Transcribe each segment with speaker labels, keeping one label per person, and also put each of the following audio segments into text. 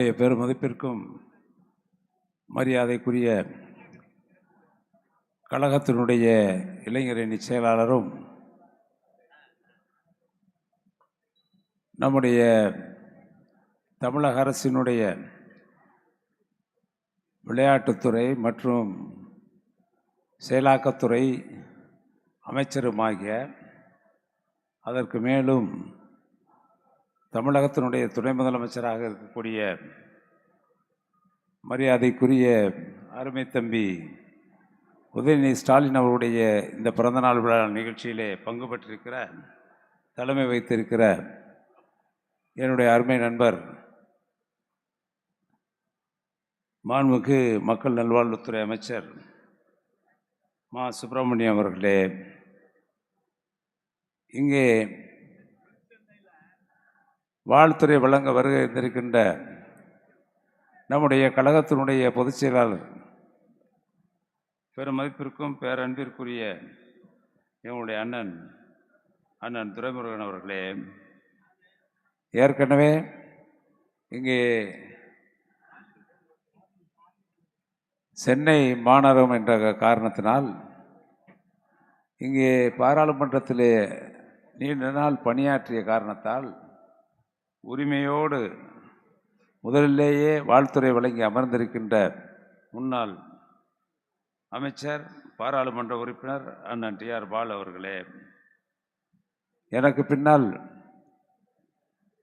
Speaker 1: பெருமதிப்பிற்கும் மரியாதைக்குரிய கழகத்தினுடைய இளைஞரணி செயலாளரும் நம்முடைய தமிழக அரசினுடைய விளையாட்டுத்துறை மற்றும் செயலாக்கத்துறை அமைச்சருமாகிய அதற்கு மேலும் தமிழகத்தினுடைய துணை முதலமைச்சராக இருக்கக்கூடிய மரியாதைக்குரிய அருமை தம்பி உதயநிதி ஸ்டாலின் அவருடைய இந்த பிறந்தநாள் விழா நிகழ்ச்சியிலே பங்கு பெற்றிருக்கிற தலைமை வைத்திருக்கிற என்னுடைய அருமை நண்பர் மாண்புக்கு மக்கள் நல்வாழ்வுத்துறை அமைச்சர் மா சுப்பிரமணியம் அவர்களே இங்கே வாழ்த்துறை வழங்க வருகை இருந்திருக்கின்ற நம்முடைய கழகத்தினுடைய பொதுச் செயலாளர். பெருமதிப்பிற்கும் பேரன்பிற்குரிய எங்களுடைய அண்ணன் அண்ணன் துரைமுருகன் அவர்களே. ஏற்கனவே இங்கே சென்னை மாநகரம் என்ற காரணத்தினால் இங்கே பாராளுமன்றத்திலே நீண்ட நாள் பணியாற்றிய காரணத்தால் உரிமையோடு முதலிலேயே வாழ்த்துறை வழங்கி அமர்ந்திருக்கின்ற முன்னாள் அமைச்சர் பாராளுமன்ற உறுப்பினர் அண்ணன் டி ஆர் பால் அவர்களே எனக்கு பின்னால்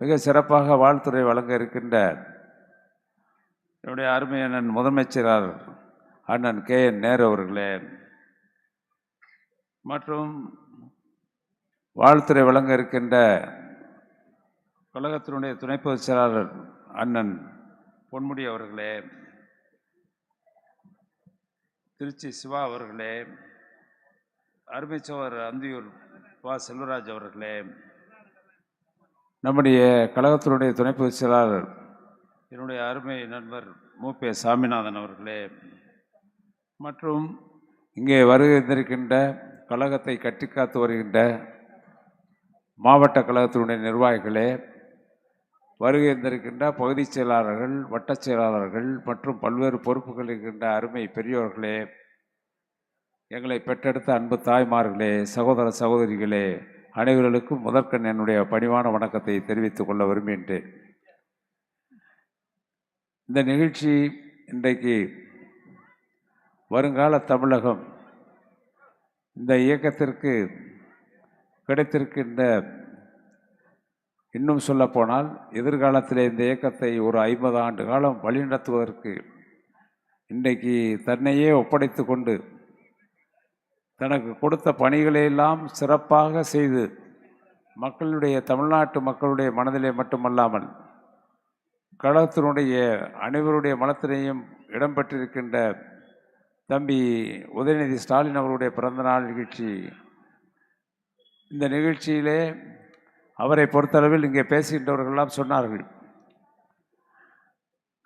Speaker 1: மிக சிறப்பாக வாழ்த்துறை வழங்க இருக்கின்ற என்னுடைய அருமை அண்ணன் முதலமைச்சரார் அண்ணன் கே என் நேரு அவர்களே மற்றும் வாழ்த்துறை வழங்க இருக்கின்ற கழகத்தினுடைய துணை பொதுச் செயலாளர் அண்ணன் பொன்முடி அவர்களே திருச்சி சிவா அவர்களே அருமைச்சோர் அந்தியூர் வா செல்வராஜ் அவர்களே நம்முடைய கழகத்தினுடைய துணை பொதுச் செயலாளர் என்னுடைய அருமை நண்பர் மூப்பே சாமிநாதன் அவர்களே மற்றும் இங்கே வருகின்றிருக்கின்ற கழகத்தை கட்டிக்காத்து வருகின்ற மாவட்ட கழகத்தினுடைய நிர்வாகிகளே வருகை இருந்திருக்கின்ற பகுதிச் செயலாளர்கள் வட்டச் செயலாளர்கள் மற்றும் பல்வேறு பொறுப்புகள் இருக்கின்ற அருமை பெரியோர்களே எங்களை பெற்றெடுத்த அன்பு தாய்மார்களே சகோதர சகோதரிகளே அனைவர்களுக்கும் முதற்கண் என்னுடைய பணிவான வணக்கத்தை தெரிவித்துக் கொள்ள விரும்புகின்றேன். இந்த நிகழ்ச்சி இன்றைக்கு வருங்கால தமிழகம் இந்த இயக்கத்திற்கு கிடைத்திருக்கின்ற இன்னும் சொல்லப்போனால் எதிர்காலத்தில் இந்த இயக்கத்தை ஒரு ஐம்பது ஆண்டு காலம் வழிநடத்துவதற்கு இன்றைக்கு தன்னையே ஒப்படைத்து கொண்டு தனக்கு கொடுத்த பணிகளையெல்லாம் சிறப்பாக செய்து மக்களுடைய தமிழ்நாட்டு மக்களுடைய மனதிலே மட்டுமல்லாமல் கழகத்தினுடைய அனைவருடைய மனத்திலேயும் இடம்பெற்றிருக்கின்ற தம்பி உதயநிதி ஸ்டாலின் அவருடைய பிறந்தநாள் நிகழ்ச்சி இந்த நிகழ்ச்சியிலே அவரை பொறுத்தளவில் இங்கே பேசுகின்றவர்களெல்லாம் சொன்னார்கள்.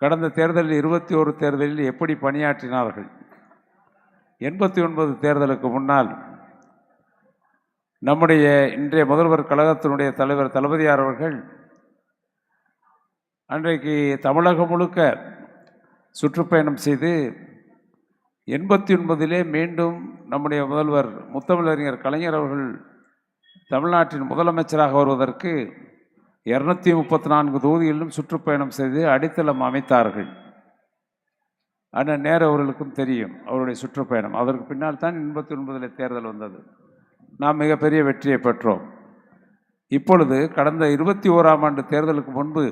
Speaker 1: கடந்த தேர்தலில் இருபத்தி ஒரு தேர்தலில் எப்படி பணியாற்றினார்கள்? எண்பத்தி ஒன்பது தேர்தலுக்கு முன்னால் நம்முடைய இன்றைய முதல்வர் கழகத்தினுடைய தலைவர் தளபதியார் அவர்கள் அன்றைக்கு தமிழகம் முழுக்க சுற்றுப்பயணம் செய்து எண்பத்தி ஒன்பதிலே மீண்டும் நம்முடைய முதல்வர் முத்தமிழறிஞர் கலைஞர் அவர்கள் தமிழ்நாட்டின் முதலமைச்சராக வருவதற்கு இரநூத்தி முப்பத்தி நான்கு தொகுதிகளிலும் சுற்றுப்பயணம் செய்து அடித்தளம் அமைத்தார்கள். ஆனால் நேரு அவர்களுக்கும் தெரியும் அவருடைய சுற்றுப்பயணம். அதற்கு பின்னால் தான் எண்பத்தி ஒன்பதில் தேர்தல் வந்தது. நாம் மிகப்பெரிய வெற்றியை பெற்றோம். இப்பொழுது கடந்த இருபத்தி ஓராம் ஆண்டு தேர்தலுக்கு முன்பு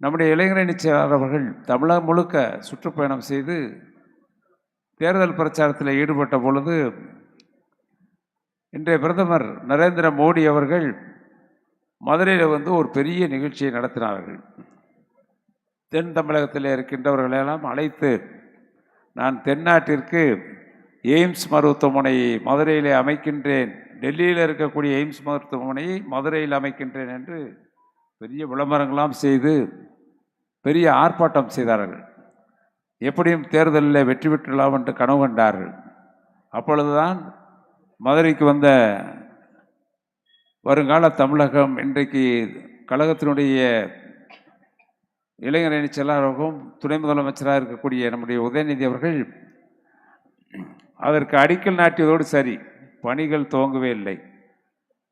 Speaker 1: நம்முடைய இளைஞரணி செயலாளர்கள் தமிழகம் முழுக்க சுற்றுப்பயணம் செய்து தேர்தல் பிரச்சாரத்தில் ஈடுபட்ட பொழுது இன்றைய பிரதமர் நரேந்திர மோடி அவர்கள் மதுரையில் வந்து ஒரு பெரிய நிகழ்ச்சியை நடத்தினார்கள். தென் தமிழகத்தில் இருக்கின்றவர்களெல்லாம் அழைத்து நான் தென்னாட்டிற்கு எய்ம்ஸ் மருத்துவமனையை மதுரையிலே அமைக்கின்றேன். டெல்லியில் இருக்கக்கூடிய எய்ம்ஸ் மருத்துவமனையை மதுரையில் அமைக்கின்றேன் என்று பெரிய விளம்பரங்களாம் செய்து பெரிய ஆர்ப்பாட்டம் செய்தார்கள். எப்படியும் தேர்தலில் வெற்றி பெற்றலாம் என்று கனவு கண்டார்கள். அப்பொழுதுதான் மதுரைக்கு வந்த வருங்கால தமிழகம் இன்றைக்கு கழகத்தினுடைய இளைஞரணி செயலாளராகவும் துணை முதலமைச்சராக இருக்கக்கூடிய நம்முடைய உதயநிதி அவர்கள் அதற்கு அடிக்கல் நாட்டியதோடு சரி பணிகள் துவங்கவே இல்லை.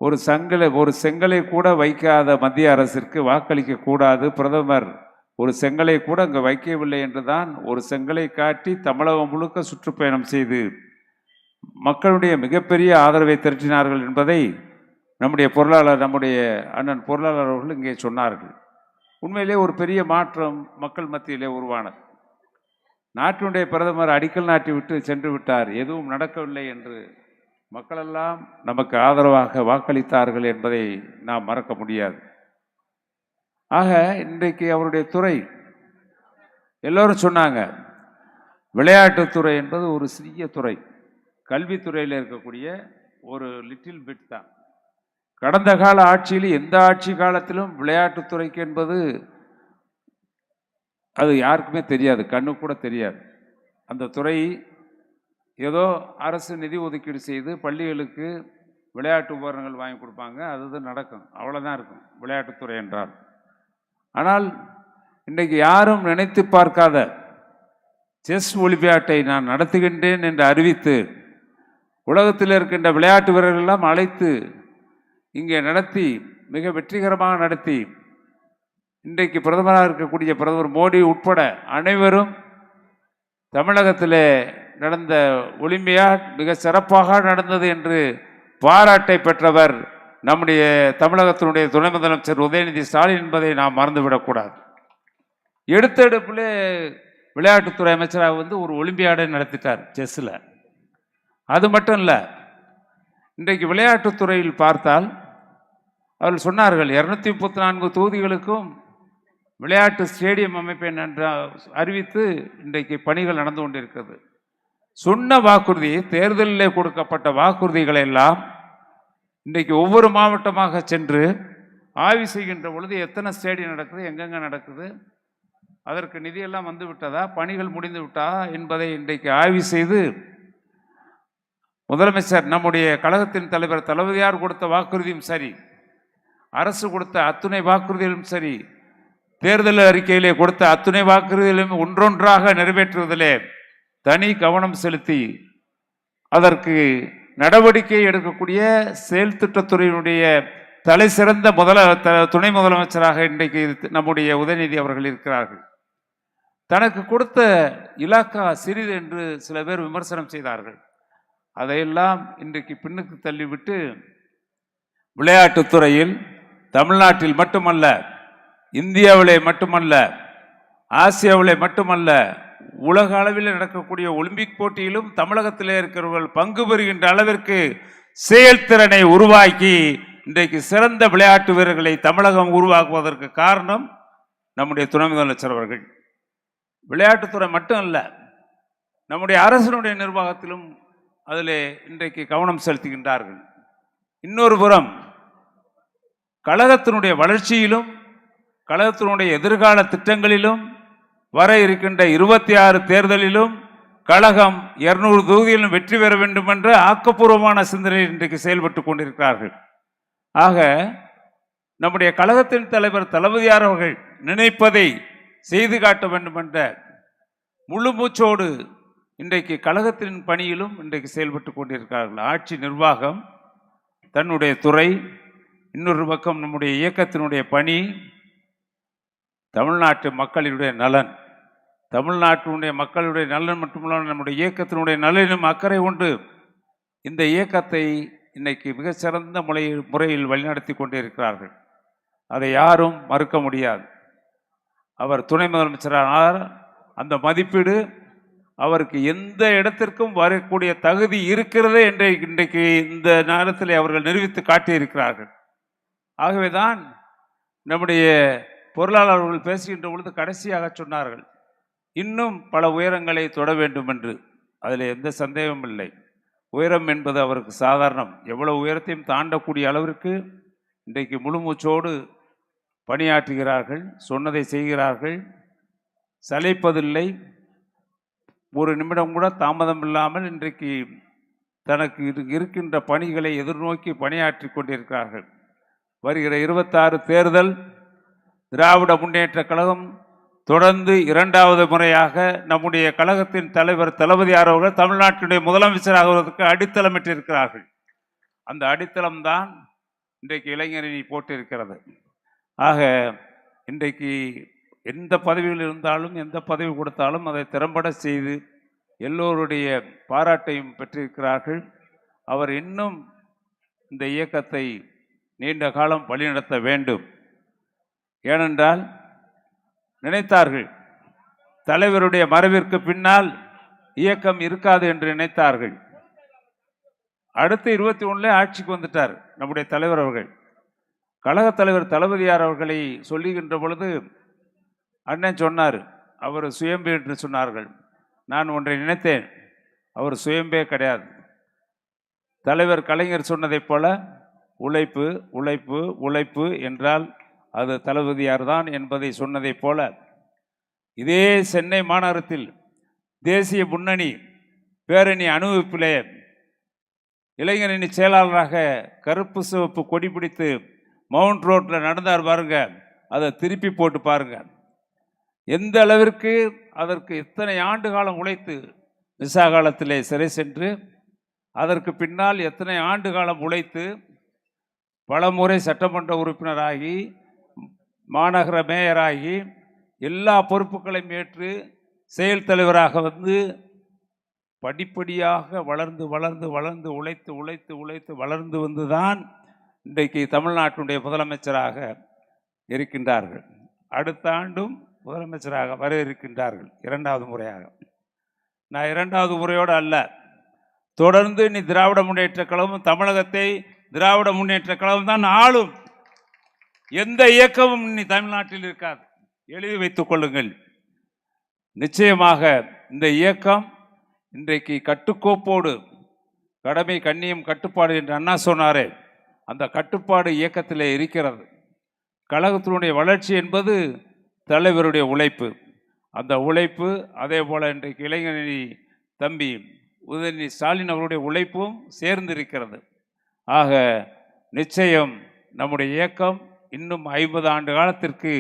Speaker 1: ஒரு சங்கலை ஒரு செங்கலை கூட வைக்காத மத்திய அரசிற்கு வாக்களிக்க கூடாது. பிரதமர் ஒரு செங்கலை கூட அங்கே வைக்கவில்லை என்றுதான் ஒரு செங்கலை காட்டி தமிழகம் முழுக்க சுற்றுப்பயணம் செய்து மக்களுடைய மிகப்பெரிய ஆதரவை திரட்டினார்கள் என்பதை நம்முடைய பொருளாளர் நம்முடைய அண்ணன் பொருளாளர் அவர்கள் இங்கே சொன்னார்கள். உண்மையிலே ஒரு பெரிய மாற்றம் மக்கள் மத்தியிலே உருவானது. நாட்டினுடைய பிரதமர் அடிக்கல் நாட்டி விட்டு சென்று விட்டார். எதுவும் நடக்கவில்லை என்று மக்களெல்லாம் நமக்கு ஆதரவாக வாக்களித்தார்கள் என்பதை நாம் மறக்க முடியாது. ஆக இன்றைக்கு அவருடைய துறை எல்லோரும் சொன்னாங்க விளையாட்டுத்துறை என்பது ஒரு சிறிய துறை. கல்வித்துறையில் இருக்கக்கூடிய ஒரு லிட்டில் பிட் தான். கடந்த கால ஆட்சியில் எந்த ஆட்சி காலத்திலும் விளையாட்டுத்துறைக்கு என்பது அது யாருக்குமே தெரியாது கண்ணு கூட தெரியாது. அந்த துறை ஏதோ அரசு நிதி ஒதுக்கீடு செய்து பள்ளிகளுக்கு விளையாட்டு உபகரணங்கள் வாங்கி கொடுப்பாங்க அது நடக்கும் அவ்வளோதான் இருக்கும் விளையாட்டுத்துறை என்றால். ஆனால் இன்றைக்கு யாரும் நினைத்து பார்க்காத செஸ் ஒலிம்பியாட்டை நான் நடத்துகின்றேன் என்று அறிவித்து உலகத்தில் இருக்கின்ற விளையாட்டு வீரர்களெல்லாம் அழைத்து இங்கே நடத்தி மிக வெற்றிகரமாக நடத்தி இன்றைக்கு பிரதமராக இருக்கக்கூடிய பிரதமர் மோடி உட்பட அனைவரும் தமிழகத்தில் நடந்த ஒலிம்பியாட் மிக சிறப்பாக நடந்தது என்று பாராட்டை பெற்றவர் நம்முடைய தமிழகத்தினுடைய துணை முதலமைச்சர் உதயநிதி ஸ்டாலின் என்பதை நாம் மறந்துவிடக்கூடாது. எடுத்தெடுப்பில் விளையாட்டுத்துறை அமைச்சராக வந்து ஒரு ஒலிம்பியாடை நடத்திட்டார் செஸ்ஸில் அது மட்டும் இல்லை இன்றைக்கு விளையாட்டுத்துறையில் பார்த்தால் அவர்கள் சொன்னார்கள் இரநூத்தி முப்பத்தி நான்கு தொகுதிகளுக்கும் விளையாட்டு ஸ்டேடியம் அமைப்பேன் என்று அறிவித்து இன்றைக்கு பணிகள் நடந்து கொண்டிருக்கிறது. சொன்ன வாக்குறுதி தேர்தலில் கொடுக்கப்பட்ட வாக்குறுதிகளை எல்லாம் இன்றைக்கு ஒவ்வொரு மாவட்டமாக சென்று ஆய்வு செய்கின்ற பொழுது எத்தனை ஸ்டேடியம் நடக்குது எங்கெங்கே நடக்குது அதற்கு நிதியெல்லாம் வந்து விட்டதா பணிகள் முடிந்து விட்டதா என்பதை இன்றைக்கு ஆய்வு செய்து முதலமைச்சர் நம்முடைய கழகத்தின் தலைவர் தளபதியார் கொடுத்த வாக்குறுதியும் சரி அரசு கொடுத்த அத்துணை வாக்குறுதிகளும் சரி தேர்தல் அறிக்கையிலே கொடுத்த அத்துணை வாக்குறுதிகளும் ஒன்றொன்றாக நிறைவேற்றுவதிலே தனி கவனம் செலுத்தி அதற்கு நடவடிக்கை எடுக்கக்கூடிய செயல் திட்டத்துறையினுடைய தலை சிறந்த முதல த- துணை முதலமைச்சராக இன்றைக்கு நம்முடைய உதயநிதி அவர்கள் இருக்கிறார்கள். தனக்கு கொடுத்த இலாக்கா சிறிது என்று சில பேர் விமர்சனம் செய்தார்கள். அதையெல்லாம் இன்றைக்கு பின்னுக்கு தள்ளிவிட்டு விளையாட்டுத்துறையில் தமிழ்நாட்டில் மட்டுமல்ல இந்தியாவிலே மட்டுமல்ல ஆசியாவிலே மட்டுமல்ல உலக அளவில் நடக்கக்கூடிய ஒலிம்பிக் போட்டியிலும் தமிழகத்திலே இருக்கிறவர்கள் பங்கு பெறுகின்ற அளவிற்கு செயல்திறனை உருவாக்கி இன்றைக்கு சிறந்த விளையாட்டு வீரர்களை தமிழகம் உருவாக்குவதற்கு காரணம் நம்முடைய துணை முதலமைச்சர் அவர்கள். விளையாட்டுத்துறை மட்டும் அல்ல நம்முடைய அரசனுடைய நிர்வாகத்திலும் அதிலே இன்றைக்கு கவனம் செலுத்துகின்றார்கள். இன்னொரு புறம் கழகத்தினுடைய வளர்ச்சியிலும் கழகத்தினுடைய எதிர்கால திட்டங்களிலும் வர இருக்கின்ற இருபத்தி ஆறு தேர்தலிலும் கழகம் இருநூறு தொகுதியிலும் வெற்றி பெற வேண்டும் என்ற ஆக்கப்பூர்வமான சிந்தனையில் இன்றைக்கு செயல்பட்டு கொண்டிருக்கிறார்கள். ஆக நம்முடைய கழகத்தின் தலைவர் தளபதியார் அவர்கள் நினைப்பதை செய்து காட்ட வேண்டும் என்ற முழு மூச்சோடு இன்றைக்கு கழகத்தின் பணியிலும் இன்றைக்கு செயல்பட்டு கொண்டிருக்கிறார்கள். ஆட்சி நிர்வாகம் தன்னுடைய துறை இன்னொரு பக்கம் நம்முடைய இயக்கத்தினுடைய பணி தமிழ்நாட்டு மக்களினுடைய நலன். தமிழ்நாட்டினுடைய மக்களுடைய நலன் மட்டுமல்ல நம்முடைய இயக்கத்தினுடைய நலனும் அக்கறை உண்டு. இந்த இயக்கத்தை இன்னைக்கு மிகச்சிறந்த முறையில் முறையில் வழிநடத்தி கொண்டிருக்கிறார்கள். அதை யாரும் மறுக்க முடியாது. அவர் துணை முதலமைச்சரானார். அந்த மதிப்பீடு அவருக்கு எந்த இடத்திற்கும் வரக்கூடிய தகுதி இருக்கிறது என்று இன்றைக்கு இந்த நேரத்தில் அவர்கள் நிரூபித்து காட்டியிருக்கிறார்கள். ஆகவேதான் நம்முடைய பொருளாளர்கள் பேசுகின்ற பொழுது கடைசியாக சொன்னார்கள் இன்னும் பல உயரங்களை தொட வேண்டும் என்று அதில் எந்த சந்தேகமும் இல்லை. உயரம் என்பது அவருக்கு சாதாரணம். எவ்வளவு உயரத்தையும் தாண்டக்கூடிய அளவிற்கு இன்றைக்கு முழுமூச்சோடு பணியாற்றுகிறார்கள் சொன்னதை செய்கிறார்கள் சளைப்பதில்லை ஒரு நிமிடம் கூட தாமதம் இல்லாமல் இன்றைக்கு தனக்கு இது இருக்கின்ற பணிகளை எதிர்நோக்கி பணியாற்றி கொண்டிருக்கிறார்கள். வருகிற இருபத்தாறு தேர்தல் திராவிட முன்னேற்ற கழகம் தொடர்ந்து இரண்டாவது முறையாக நம்முடைய கழகத்தின் தலைவர் தளபதியார் அவர்கள் தமிழ்நாட்டினுடைய முதலமைச்சராகுவதற்கு அடித்தளமிட்டிருக்கிறார்கள். அந்த அடித்தளம்தான் இன்றைக்கு இளைஞரணி போட்டிருக்கிறது. ஆக இன்றைக்கு எந்த பதவியில் இருந்தாலும் எந்த பதவி கொடுத்தாலும் அதை திறம்பட செய்து எல்லோருடைய பாராட்டையும் பெற்றிருக்கிறார்கள். அவர் இன்னும் இந்த இயக்கத்தை நீண்ட காலம் வழிநடத்த வேண்டும். ஏனென்றால் நினைத்தார்கள் தலைவருடைய மறைவிற்கு பின்னால் இயக்கம் இருக்காது என்று நினைத்தார்கள். அடுத்து இருபத்தி ஒண்ணுல ஆட்சிக்கு வந்துட்டார் நம்முடைய தலைவர் அவர்கள். கழகத் தலைவர் தளபதியார் அவர்களை சொல்லுகின்ற பொழுது அண்ணன் சொன்னார் அவர் சுயம்பு என்று சொன்னார்கள். நான் ஒன்றை நினைத்தேன் அவர் சுயம்பே கிடையாது. தலைவர் கலைஞர் சொன்னதைப் போல உழைப்பு உழைப்பு உழைப்பு என்றால் அது தளபதியார் தான் என்பதை சொன்னதைப் போல இதே சென்னை மாநகரத்தில் தேசிய முன்னணி பேரணி அனுபவிப்பிலே இளைஞரணி செயலாளராக கருப்பு சிவப்பு கொடி பிடித்து மவுண்ட் ரோட்டில் நடந்தார் பாருங்க அதை திருப்பி போட்டு பாருங்கள் எந்த அளவிற்கு அதற்கு எத்தனை ஆண்டு காலம் உழைத்து விசா காலத்திலே சிறை சென்று அதற்கு பின்னால் எத்தனை ஆண்டு காலம் உழைத்து பல முறை சட்டமன்ற உறுப்பினராகி மாநகர மேயராகி எல்லா பொறுப்புகளையும் ஏற்று செயல் தலைவராக வந்து படிப்படியாக வளர்ந்து வளர்ந்து வளர்ந்து உழைத்து உழைத்து உழைத்து வளர்ந்து வந்துதான் இன்றைக்கு தமிழ்நாட்டினுடைய முதலமைச்சராக இருக்கின்றார்கள். அடுத்த ஆண்டும் முதலமைச்சராக வர இருக்கின்றார்கள் இரண்டாவது முறையாக. நான் இரண்டாவது முறையோடு அல்ல தொடர்ந்து நீ திராவிட முன்னேற்ற கழகம் தமிழகத்தை திராவிட முன்னேற்ற கழகம் தான் ஆளும். எந்த இயக்கமும் நீ தமிழ்நாட்டில் இருக்காது. எழுதி வைத்துக் கொள்ளுங்கள். நிச்சயமாக இந்த இயக்கம் இன்றைக்கு கட்டுக்கோப்போடு கடமை கண்ணியம் கட்டுப்பாடு என்று அண்ணா சொன்னாரே அந்த கட்டுப்பாடு இயக்கத்திலே இருக்கிறது. கழகத்தினுடைய வளர்ச்சி என்பது தலைவருடைய உழைப்பு. அந்த உழைப்பு அதே போல இன்றைக்கு இளைஞரணி தம்பி உதயநிதி ஸ்டாலின் அவருடைய உழைப்பும் சேர்ந்து இருக்கிறது ஆக நிச்சயம் நம்முடைய இயக்கம் இன்னும் ஐம்பது ஆண்டு காலத்திற்கு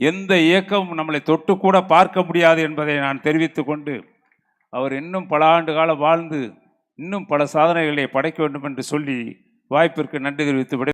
Speaker 1: எந்த இயக்கமும் நம்மளை தொட்டு கூட பார்க்க முடியாது என்பதை நான் தெரிவித்து கொண்டு அவர் இன்னும் பல ஆண்டு காலம் வாழ்ந்து இன்னும் பல சாதனைகளை படைக்க வேண்டும் என்று சொல்லி வாய்ப்பிற்கு நன்றி தெரிவித்து விட